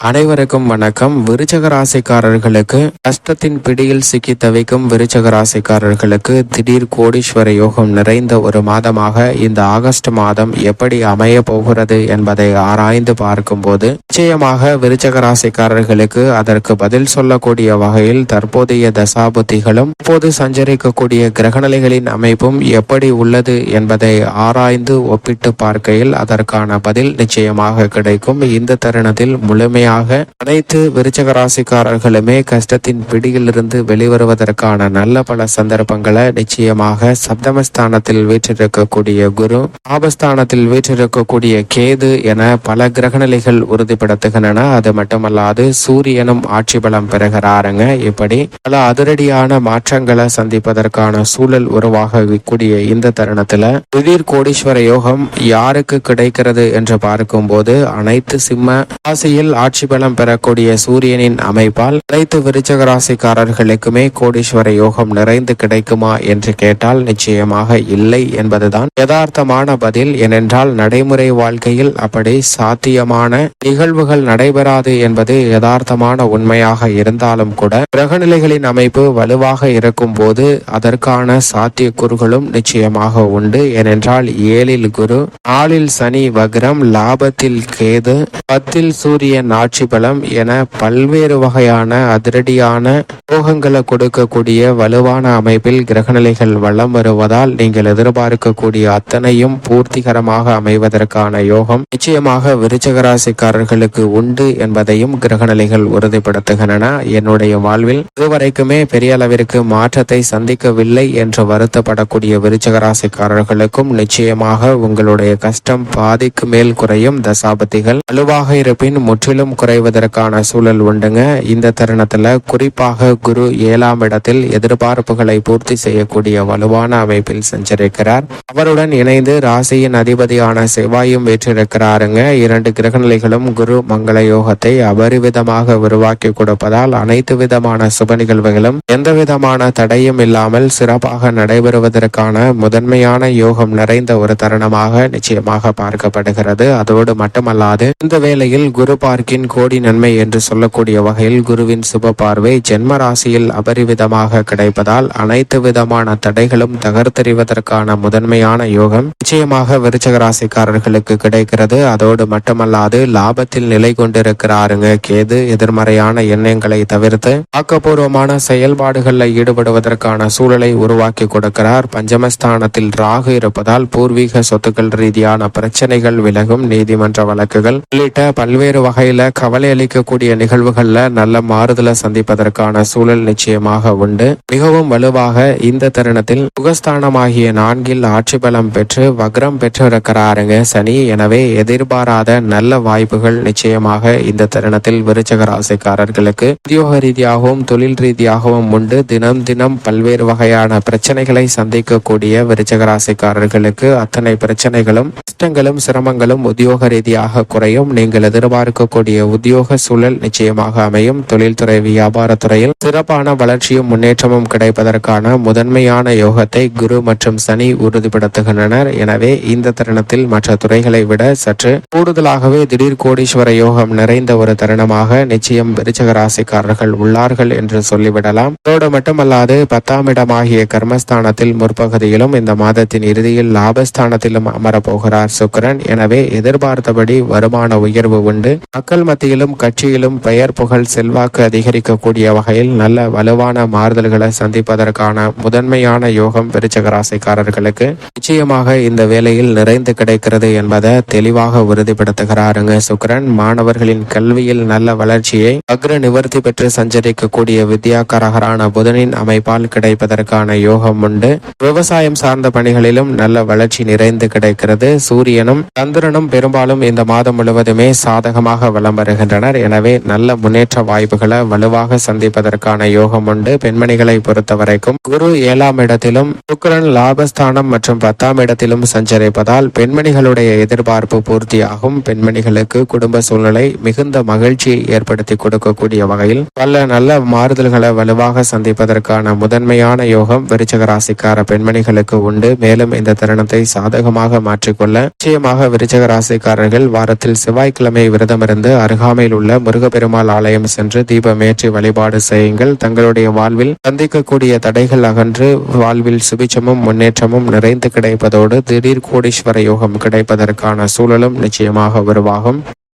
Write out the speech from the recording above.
அனைவருக்கும் வணக்கம். விருச்சக ராசிக்காரர்களுக்கு கஷ்டத்தின் பிடியில் சிக்கி தவிக்கும் விருச்சக ராசிக்காரர்களுக்கு திடீர் கோடீஸ்வர யோகம் நிறைந்த ஒரு மாதமாக இந்த ஆகஸ்ட் மாதம் எப்படி அமைய போகிறது என்பதை ஆராய்ந்து பார்க்கும்போது நிச்சயமாக விருச்சக ராசிக்காரர்களுக்கு அதற்கு பதில் சொல்லக்கூடிய வகையில் தற்போதைய தசாபுத்திகளும் இப்போது சஞ்சரிக்கக்கூடிய கிரகநிலைகளின் அமைப்பும் எப்படி உள்ளது என்பதை ஆராய்ந்து ஒப்பிட்டு பார்க்கையில் அதற்கான பதில் நிச்சயமாக கிடைக்கும். இந்த தருணத்தில் முழுமையாக அனைத்து விருச்சக ராசிக்காரர்களுமே கஷ்டத்தின் பிடியிலிருந்து வெளிவருவதற்கான நல்ல பல சந்தர்ப்பங்களை நிச்சயமாக சப்தமஸ்தானத்தில் வீற்றிருக்கக்கூடிய குரு ஆபஸ்தானத்தில் வீற்றிருக்கக்கூடிய கேது என பல கிரகநிலைகள் உறுதிப்படுத்துகின்றன. அது மட்டுமல்லாது சூரியனும் ஆட்சி பலம் பெறுகிறாருங்க. இப்படி பல அதிரடியான மாற்றங்களை சந்திப்பதற்கான சூழல் உருவாகக்கூடிய இந்த தருணத்துல திடீர் கோடீஸ்வர யோகம் யாருக்கு கிடைக்கிறது என்று பார்க்கும்போது அனைத்து சிம்ம ராசியில் ஆட்சி பலம் பெறக்கூடிய சூரியனின் அமைப்பால் அனைத்து விருச்சக ராசிக்காரர்களுக்குமே கோடீஸ்வர யோகம் நிறைந்து கிடைக்குமா என்று கேட்டால் நிச்சயமாக இல்லை என்பதுதான் யதார்த்தமான பதில். ஏனென்றால் நடைமுறை வாழ்க்கையில் அப்படி சாத்தியமான நிகழ்வுகள் நடைபெறாது என்பது யதார்த்தமான உண்மையாக இருந்தாலும் கூட கிரகநிலைகளின் அமைப்பு வலுவாக இருக்கும் போது அதற்கான சாத்தியக்கூறுகளும் நிச்சயமாக உண்டு. ஏனென்றால் ஏழில் குரு நாளில் சனி வக்ரம் லாபத்தில் கேது பத்தில் சூரியன் ஆட்சி பலம் என பல்வேறு வகையான அதிரடியான யோகங்களை கொடுக்கக்கூடிய வலுவான அமைப்பில் கிரகநிலைகள் வளம் வருவதால் நீங்கள் எதிர்பார்க்கக்கூடிய அத்தனையும் பூர்த்திகரமாக அமைவதற்கான யோகம் நிச்சயமாக விருச்சக ராசிக்காரர்களுக்கு உண்டு என்பதையும் கிரகநிலைகள் உறுதிப்படுத்துகின்றன. என்னுடைய வாழ்வில் இதுவரைக்குமே பெரிய அளவிற்கு மாற்றத்தை சந்திக்கவில்லை என்று வருத்தப்படக்கூடிய விருச்சக ராசிக்காரர்களுக்கும் நிச்சயமாக உங்களுடைய கஷ்டம் பாதிக்கு மேல் குறையும் தசாபதிகள் வலுவாக இருப்பின் முற்றிலும் குறைவதற்கான சூழல் உண்டுங்க. இந்த தருணத்துல குறிப்பாக குரு ஏழாம் இடத்தில் எதிர்பார்ப்புகளை பூர்த்தி செய்யக்கூடிய வலுவான அமைப்பில் சஞ்சரிக்கிறார். அவருடன் இணைந்து ராசியின் அதிபதியான செவ்வாயும் வீற்றிருக்கிறாருங்க. இரண்டு கிரகநிலைகளும் குரு மங்கள யோகத்தை அபரிவிதமாக உருவாக்கி கொடுப்பதால் அனைத்து விதமான சுப நிகழ்வுகளும் எந்த விதமான தடையும் இல்லாமல் சிறப்பாக நடைபெறுவதற்கான முதன்மையான யோகம் நிறைந்த ஒரு தருணமாக நிச்சயமாக பார்க்கப்படுகிறது. அதோடு மட்டுமல்லாது இந்த வேளையில் குரு பார்க்கின் கோடி நன்மை என்று சொல்லக்கூடிய வகையில் குருவின் சுப பார்வை ஜென்ம ராசியில் அபரிவிதமாக கிடைப்பதால் அனைத்து விதமான தடைகளும் தகர்த்தெறிவதற்கான முதன்மையான யோகம் நிச்சயமாக விருச்சக ராசிக்காரர்களுக்கு கிடைக்கிறது. அதோடு மட்டுமல்லாது லாபத்தில் நிலை கொண்டிருக்கிறாருங்க. கேது எதிர்மறையான எண்ணங்களை தவிர்த்து ஆக்கப்பூர்வமான செயல்பாடுகளில் ஈடுபடுவதற்கான சூழலை உருவாக்கி கொடுக்கிறார். பஞ்சமஸ்தானத்தில் ராகு இருப்பதால் பூர்வீக சொத்துக்கள் ரீதியான பிரச்சனைகள் விலகும். நீதிமன்ற வழக்குகள் உள்ளிட்ட பல்வேறு வகையில கவலை அளிக்கக்கூடிய நிகழ்வுகள்ல நல்ல மாறுதலை சந்திப்பதற்கான சூழல் நிச்சயமாக உண்டு. மிகவும் வலுவாக இந்த தருணத்தில் சுகஸ்தானமாகிய நான்கில் ஆட்சி பலம் பெற்று வக்ரம் பெற்றிருக்கிறாருங்க சனி. எனவே எதிர்பாராத நல்ல வாய்ப்புகள் நிச்சயமாக இந்த தருணத்தில் விருச்சக ராசிக்காரர்களுக்கு. உத்தியோக ரீதியாகவும் தொழில் ரீதியாகவும் உண்டு. தினம் தினம் பல்வேறு வகையான பிரச்சனைகளை சந்திக்கக்கூடிய விருச்சக ராசிக்காரர்களுக்கு அத்தனை பிரச்சனைகளும் கஷ்டங்களும் சிரமங்களும் உத்தியோக ரீதியாக குறையும். நீங்கள் எதிர்பார்க்கக்கூடிய உத்தியோக சூழல் நிச்சயமாக அமையும். தொழில்துறை வியாபாரத்துறையில் சிறப்பான வளர்ச்சியும் முன்னேற்றமும் கிடைப்பதற்கான முதன்மையான யோகத்தை குரு மற்றும் சனி உறுதிப்படுத்துகின்றனர். எனவே இந்த தருணத்தில் மற்ற துறைகளை விட சற்று கூடுதலாகவே திடீர் கோடீஸ்வர யோகம் நிறைந்த ஒரு தருணமாக நிச்சயம் விருச்சக ராசிக்காரர்கள் உள்ளார்கள் என்று சொல்லிவிடலாம். அதோடு மட்டுமல்லாது பத்தாம் இடமாகிய கர்மஸ்தானத்தில் முற்பகுதியிலும் இந்த மாதத்தின் இறுதியில் லாபஸ்தானத்திலும் அமரப்போகிறார் சுக்கிரன். எனவே எதிர்பார்த்தபடி வருமான உயர்வு உண்டு. மக்கள் மத்தியிலும் கட்சியிலும் பெயர் புகழ் செல்வாக்கு அதிகரிக்கக்கூடிய வகையில் நல்ல வலுவான மாறுதல்களை சந்திப்பதற்கான முதன்மையான யோகம் விருச்சக ராசிக்காரர்களுக்கு நிச்சயமாக இந்த வேலையில் நிறைந்து கிடைக்கிறது என்பதை தெளிவாக உறுதிப்படுத்துகிறாருங்க சுக்கிரன். மாணவர்களின் கல்வியில் நல்ல வளர்ச்சியை அக்ர நிவர்த்தி பெற்று சஞ்சரிக்கக்கூடிய வித்யாகரகரான புதனின் அமைப்பால் கிடைப்பதற்கான யோகம் உண்டு. விவசாயம் சார்ந்த பணிகளிலும் நல்ல வளர்ச்சி நிறைந்து கிடைக்கிறது. சூரியனும் சந்திரனும் பெரும்பாலும் இந்த மாதம் முழுவதுமே சாதகமாக வளம் வருகின்றனர். எனவே நல்ல முன்னேற்ற வாய்ப்புகளை வலுவாக சந்திப்பதற்கான யோகம் உண்டு. பெண்மணிகளை பொறுத்த வரைக்கும் குரு ஏழாம் இடத்திலும் சுக்கரன் லாபஸ்தானம் மற்றும் பத்தாம் இடத்திலும் சஞ்சரிப்பதால் பெண்மணிகளுடைய எதிர்பார்ப்பு பூர்த்தியாகும். பெண்மணிகளுக்கு குடும்ப சூழ்நிலை மிகுந்த மகிழ்ச்சியை ஏற்படுத்தி கொடுக்கக்கூடிய வகையில் பல நல்ல மாறுதல்களை வலுவாக சந்திப்பதற்கான முதன்மையான யோகம் விருச்சக ராசிக்கார பெண்மணிகளுக்கு உண்டு. மேலும் இந்த தருணத்தை சாதகமாக மாற்றிக்கொள்ள நிச்சயமாக விருச்சக ராசிக்காரர்கள் வாரத்தில் செவ்வாய்க்கிழமை விரதமிருந்து அருகாமையில் உள்ள முருகப்பெருமாள் ஆலயம் சென்று தீபமேற்றி வழிபாடு செய்யுங்கள். தங்களுடைய வாழ்வில் சந்திக்கக்கூடிய தடைகள் அகன்று வாழ்வில் சுபிச்சமும் முன்னேற்றமும் நிறைந்து கிடைப்பதோடு திடீர் கோடீஸ்வர யோகம் கிடைப்பதற்கான சூழலும் நிச்சயமாக உருவாகும்.